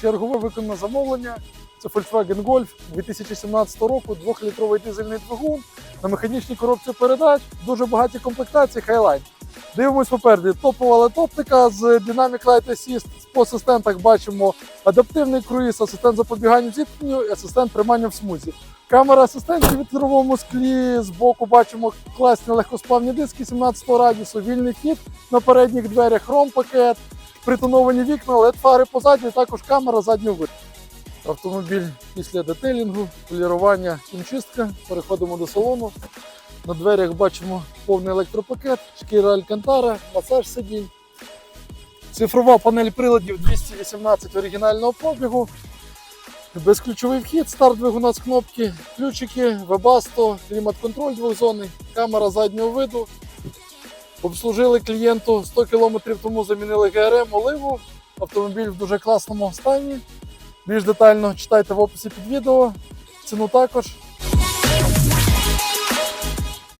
Чергове виконане замовлення. Це Volkswagen Golf 2017 року, 2-літровий дизельний двигун на механічній коробці передач, дуже багаті комплектації Highline. Дивимось попереду. Топова LED оптика з Dynamic Light Assist. По асистентах бачимо адаптивний круїз, асистент запобігання зіткненню і асистент тримання в смузі. Камера асистентів в вітровому склі. Збоку бачимо класні легкосплавні диски 17 радіусу, вільний хід на передніх дверях, хром-пакет, притоновані вікна, led фари позаді, також камера заднього виду. Автомобіль після детелінгу, полірування, хімчистка. Переходимо до салону. На дверях бачимо повний електропакет, шкіра Алькантара, масаж сидінь. Цифрова панель приладів 218 оригінального пробігу. Безключовий вхід, старт двигуна з кнопки, ключики, вебасто, клімат-контроль двохзонний, камера заднього виду. Обслужили клієнту 100 км тому замінили ГРМ оливу. Автомобіль в дуже класному стані. Більш детально читайте в описі під відео. Ціну також